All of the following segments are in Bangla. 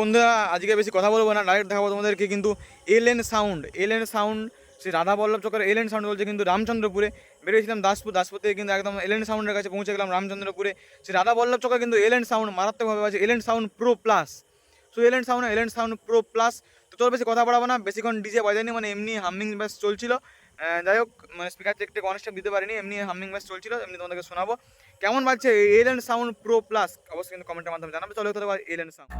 বন্ধুরা, আজকে বেশি কথা বলব না ডাইরেক্ট দেখাবো তোমাদেরকে কিন্তু এলএন সাউন্ড এলএন সাউন্ড সে রাধা বল্লভ চক্রের এলএন সাউন্ড বলছে কিন্তু রামচন্দ্রপুরে। বেরিয়েছিলাম দাসপুর দাসপুর থেকে কিন্তু একদম এলএন সাউন্ডের কাছে পৌঁছে গেলাম রামচন্দ্রপুরে। সে রাধা বল্লভ চক্র কিন্তু এলএন সাউন্ড মারাত্মকভাবে আছে LN sound pro plus so LN sound LN sound pro plus তো তোর বেশি কথা বাড়াবো না, বেশিক্ষণ ডিজে বাজায়নি মানে এমনি হামিং ব্যাস চলছিল। যাই হোক মানে স্পিকার চেক টেক অনেক দিতে পারিনি, এমনি হামিং ম্যাচ চলছিল, এমনি তোমাদেরকে শোনাবো। কেমন বাজছে এলেন সাউন্ড প্রো প্লাস অবশ্যই কিন্তু কমেন্টের মাধ্যমে জানাবে। চলো তো এলেন সাউন্ড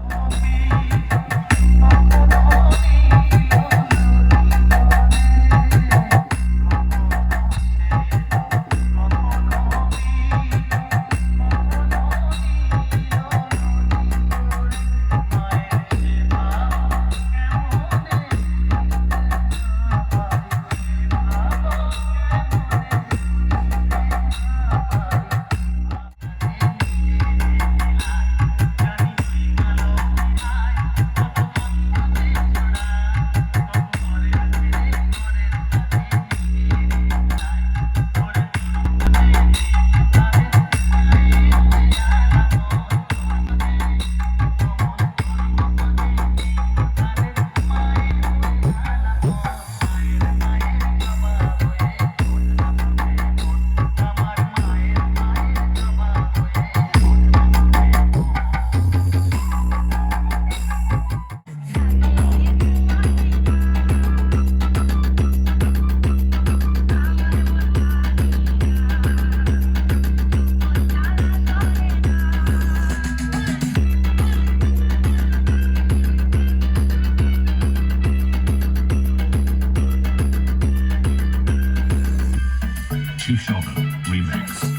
Two Shoulder Remix.